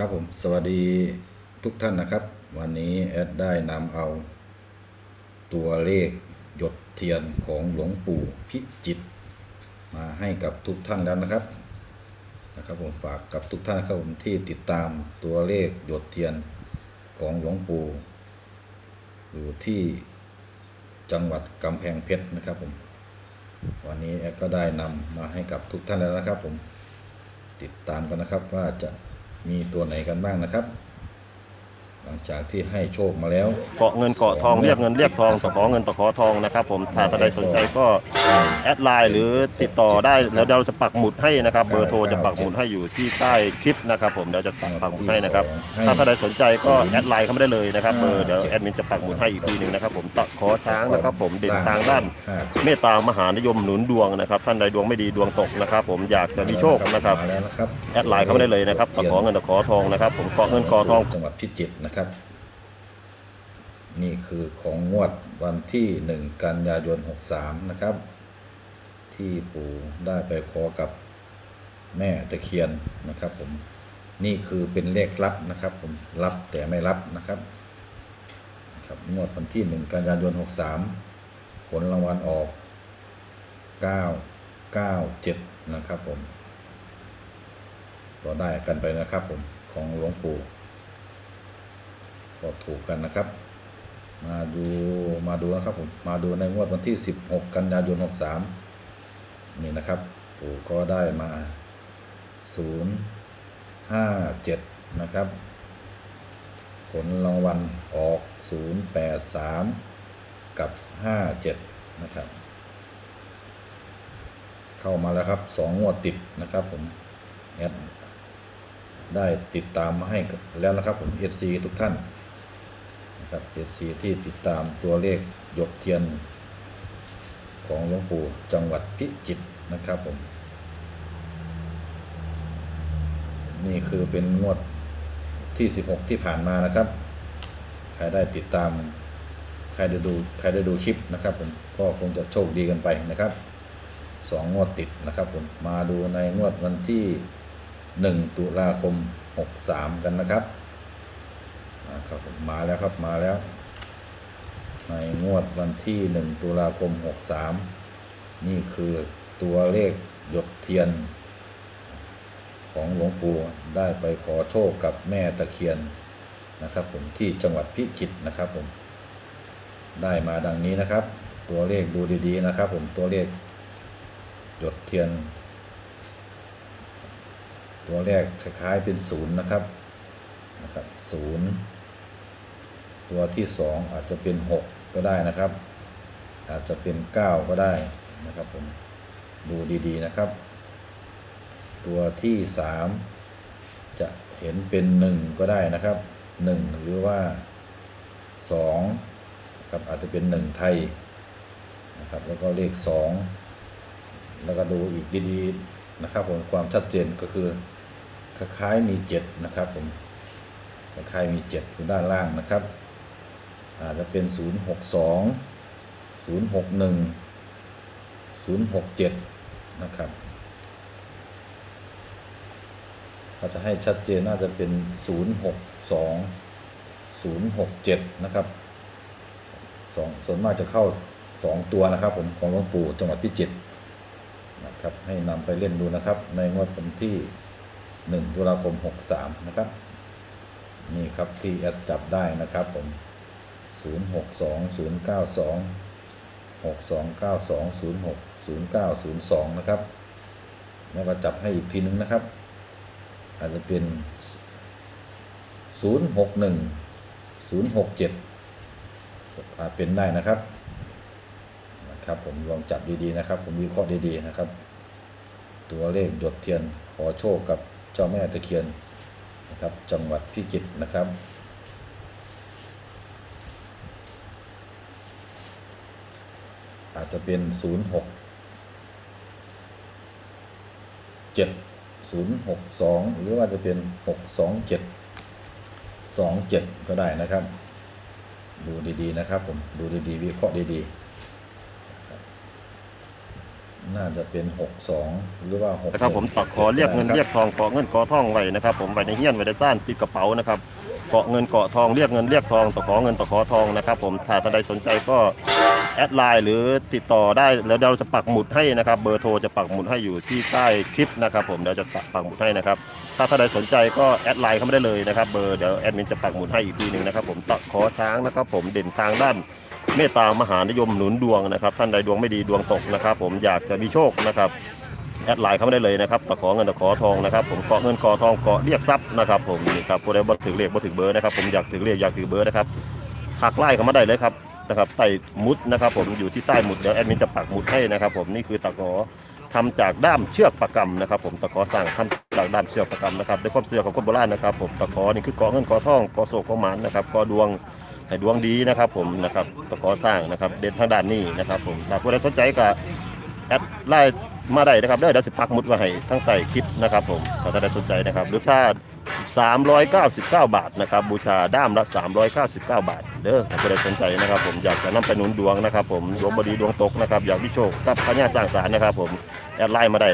ครับผมสวัสดีทุกท่านนะครับ วันนี้แอดได้นำเอา ตัวเลขหยดเทียนของหลวงปู่พิจิต มาให้กับทุกท่านแล้วนะครับนะครับผมฝากกับทุกท่านครับผมที่ติดตามตัวเลขหยดเทียนของหลวงปู่อยู่ที่จังหวัดกำแพงเพชรนะครับผมวันนี้แอดก็ได้นำมาให้กับทุกท่านแล้วนะครับผมติดตามกันนะครับว่าจะ มีตัวไหนกันบ้างนะครับ หลังจากที่ให้โชคมาแล้ว เกาะเงินเกาะทองเรียกเงินเรียกทองตะขอเงินตะขอทองนะครับผมถ้าท่านใดสนใจก็แอดไลน์หรือติดต่อได้แล้วเราจะปักหมุดให้นะครับ เบอร์โทรจะปักหมุดให้อยู่ที่ใต้คลิปนะครับ ผมเดี๋ยวจะปักหมุดให้นะครับ ถ้าท่านใดสนใจก็แอดไลน์เข้ามาได้เลยนะครับเบอร์เดี๋ยวแอดมินจะปักหมุดให้อีกทีหนึ่งนะครับ ผมตะขอช้างนะครับ ผมเด่นทางด้านห้าเมตตามหานิยมหนุนดวงนะครับ ท่านใดดวงไม่ดีดวงตกนะครับ ผมอยากจะมีโชคนะครับมาแล้วนะครับแอดไลน์เข้ามาได้เลยนะครับตะขอเงินตะขอทองนะครับ ผมเกาะเงินเกาะทองจังหวัดพิจิตรนะครับนี่คือของงวดวันที่หนึ่งกันยายนหกสามนะครับ ที่ปู่ได้ไปขอกับแม่ตะเคียนนะครับผมนี่คือเป็นเลขลับนะครับ ผมรับแต่ไม่รับนะครับครับงวดวันที่หนึ่งกันยายนหกสามผลรางวัลออกเก้าเก้าเจ็ดนะครับผมก็ได้กันไปนะครับผมของหลวงปู่ ก็ถูกกันนะครับ มาดูมาดูนะครับผมมาดูในงวดวันที่ 16 กันยายน 63 นี่นะครับปู่ก็ได้มา 057 นะครับ ผลรางวัลออก 083 กับ 57 นะครับ เข้ามาแล้วครับสองงวดติดนะครับผมแอดได้ติดตามมาให้แล้วนะครับผม FC ทุกท่าน นะครับ FC ที่ติดตามตัวเลขหยดเทียน ของหลวงปู่จังหวัดพิจิตรนะครับผม นี่คือเป็นงวดที่ 16 ที่ผ่านมานะครับ ใครได้ติดตาม ใครได้ดูใครได้ดูคลิปนะครับผมก็คงจะโชคดีกันไปนะครับสองงวดติดนะครับผมมาดูในงวดวันที่ 1 ตุลาคม 63 กันนะครับ นะครับมมาแล้วครับมาแล้ว ในงวดวันที่1ตุลาคม63นี่คือตัวเลขหยดเทียน ของหลวงปู่ได้ไปขอโชคกับแม่ตะเคียนนะครับ ผมที่จังหวัดพิจิตรนะครับผมได้มาดังนี้นะครับ ตัวเลขดูดีๆนะครับ ผมตัวเลขหยดเทียน ตัวแรกคล้ายๆเป็นศูนย์นะครับนะครับศูนย์ ตัวที่สองอาจจะเป็นหกก็ได้นะครับ อาจจะเป็นเก้าก็ได้นะครับผมดูดีๆนะครับ ตัวที่สามจะเห็นเป็นหนึ่งก็ได้นะครับหนึ่งหรือว่าสองครับอาจจะเป็นหนึ่งไทยนะครับแล้วก็เลขสองแล้วก็ดูอีกดีๆนะครับผมความชัดเจนก็คือคล้ายๆมีเจ็ดนะครับผมคล้ายๆมีเจ็ดอยู่ด้านล่างนะครับ อาจจะเป็นศูนย์หกสองศูนย์หกหนึ่งศูนย์หกเจ็ดนะครับถ้าจะให้ชัดเจนน่าจะเป็นศูนย์หกสองศูนย์หกเจ็ดนะครับสองส่วนมากจะเข้าสองตัวนะครับ ผมของหลวงปู่จังหวัดพิจิตรนะครับ ให้นำไปเล่นดูนะครับ ในงวดวันที่ 1 ตุลาคม 63 นะครับ นี่ครับที่แอดจับได้นะครับผม 062 092 6292 06 0902นะครับ แล้วก็จับให้อีกทีนึงนะครับ อาจจะเป็น061 067อาจเป็นได้นะครับนะครับผมลองจับดีๆนะครับ ผมวิเคราะห์ดีๆนะครับ ตัวเลขหยดเทียนขอโชคกับเจ้าแม่ตะเคียนนะครับ จังหวัดพิจิตรนะครับ อา จจะเป็นศูนย์หกเจ็ดศูนย์หกสองหรือว่าจะเป็นหกสองเจ็ดสองเจ็ดก็ได้นะครับ ดูดีๆนะครับผมดูดีๆวิเคราะห์ดีๆนน่าจะเป็นหกสองหรือว่าหกนะครับผมตะขอเรียกเงินเรียกทองเกาะเงินเกาะทองไว้นะครับ ผมไว้ในเฮี้ยนไว้ในซ่านติดกระเป๋านะครับเกาะเงินเกาะทองเรียกเงินเรียกทองตะขอเงินตะขอทองนะครับ ผมถ้าท่านใดสนใจก็ แอดไลน์หรือติดต่อได้แล้วเราจะปักหมุดให้นะครับเบอร์โทรจะปักหมุดให้อยู่ที่ใต้คลิปนะครับ ผมเดี๋ยวจะปักหมุดให้นะครับ ถ้าท่านใดสนใจก็แอดไลน์เข้ามาได้เลยนะครับเบอร์เดี๋ยวแอดมินจะปักหมุดให้อีกทีหนึ่งนะครับ ผมตะขอช้างนะครับ ผมเด่นทางด้านเมตตามหานิยมหนุนดวงนะครับ ท่านใดดวงไม่ดีดวงตกนะครับ ผมอยากจะมีโชคนะครับแอดไลน์เข้ามาได้เลยนะครับตะขอเงินตะขอทองนะครับ ผมเกาะเงินกาะทองเกาะเรียกทรัพย์นะครับ ผมนี่ครับผู้ใดบ่ถึงเลขบ่ถึงเบอร์นะครับ ผมอยากถึงเลขอยากถึงเบอร์นะครับหักไล่เข้ามาได้เลยครับ นะครับใต้มุดนะครับ ผมอยู่ที่ใต้หมุดเดี๋ยวแอดมินจะปักหมุดให้นะครับ ผมนี่คือตะขอทำจากด้ามเชือกประกำนะครับ ผมตะขอสร้างทำจากด้ามเชือกประกำนะครับด้วยความเชื่อของคนโบราณนะครับ ผมตะขอนี่คือกาะเงินกาะทองกาะโศกกาะหมันนะครับกาะดวงให้ดวงดีนะครับ ผมนะครับตะขอสร้างนะครับ เด่นทางด้านนี้นะครับ ผมถ้าผู้ใดสนใจก็แอดไลน์มาได้นะครับเด้อเดี๋ยวสิปักหมุดไว้ให้ทั้งใต้คลิปนะครับ ผมถ้าท่านใดสนใจนะครับหรือถ้า 399 บาทนะครับบูชาด้ามละ 399 บาทเด้อถ้าผู้ใดสนใจนะครับ ผมอยากจะนำไปหนุนดวงนะครับ ผมดวงบดีดวงตกนะครับอยากพิโชคตับพญาสร้างสารนะครับ ผมแอดไลน์มาได้